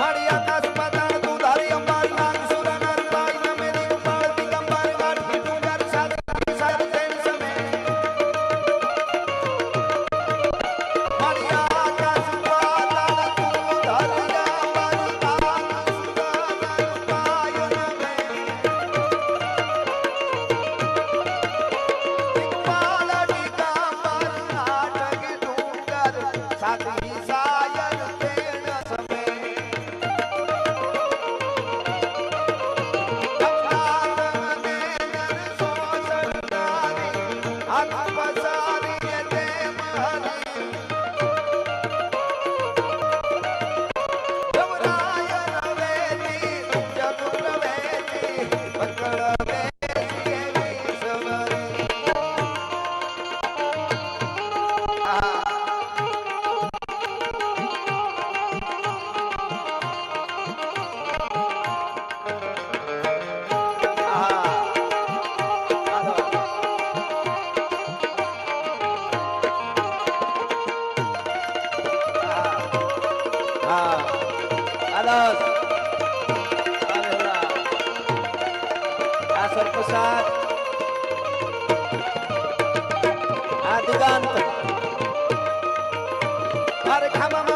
મળ્યા સરપ્રસાદ આ દિગંત અરે ખમા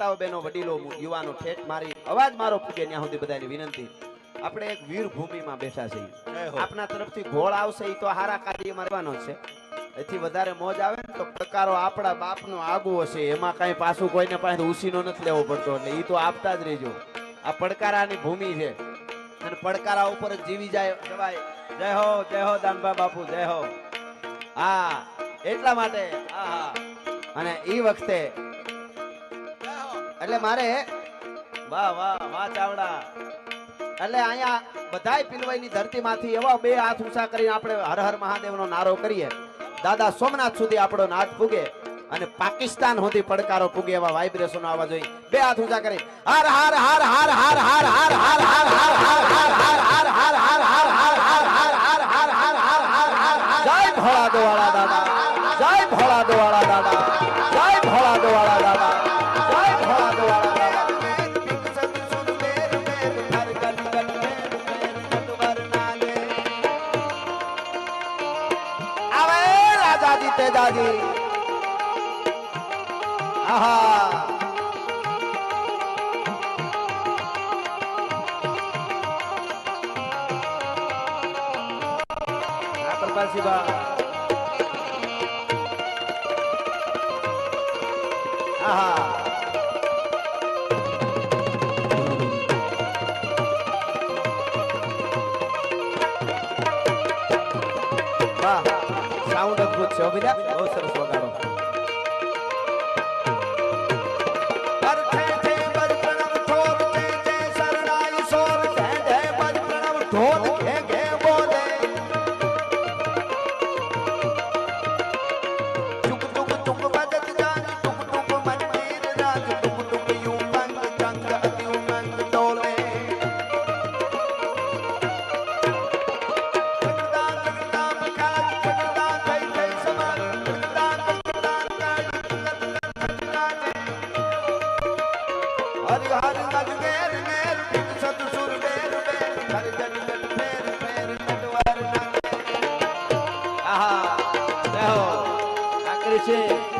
માતાઓ બહેનો વડીલો યુવાનો ઠેઠ મારી અવાજ મારો પૂજે ત્યાં સુધી બધાને વિનંતી. આપણે એક વીર ભૂમિમાં બેઠા છીએ. આપના તરફથી ગોળ આવશે એ તો હારા કાર્યમાં રહેવાનો છે. એથી વધારે મોજ આવે ને તો પ્રકારો આપણા બાપનો આગવો છે. એમાં કાંઈ પાછું કોઈને પાસે ઉસીનો નથી લેવો પડતો. એટલે એ તો આપતા જ રહેજો. આ પડકારાની ભૂમિ છે. અને પડકારા ઉપર જ જીવી જાય જવાય. જય હો જય હો દાનબા બાપુ જય હો. હા એટલા માટે આહા અને એ વખતે એટલે મારે વાહ વાહ વાહ ચાવડા. એટલે અહીંયા બધાય પિલવાઈની ધરતીમાંથી એવા બે હાથ ઊંચા કરીને આપણે હર હર મહાદેવનો નારો કરીએ. દાદા સોમનાથ સુધી આપણો નાદ પૂગે અને પાકિસ્તાન સુધી પડકારો પૂગે એવા વાઇબ્રેશનો આવવા જોઈએ બે હાથ ઊંચા કરી હર હાર હર હર હર હર હર મારી તેજાજી આહા. પ્રકાશીબા આહા. સાઉન્ડ અદ્ભુત છે અભિલા બહુ સરસ છે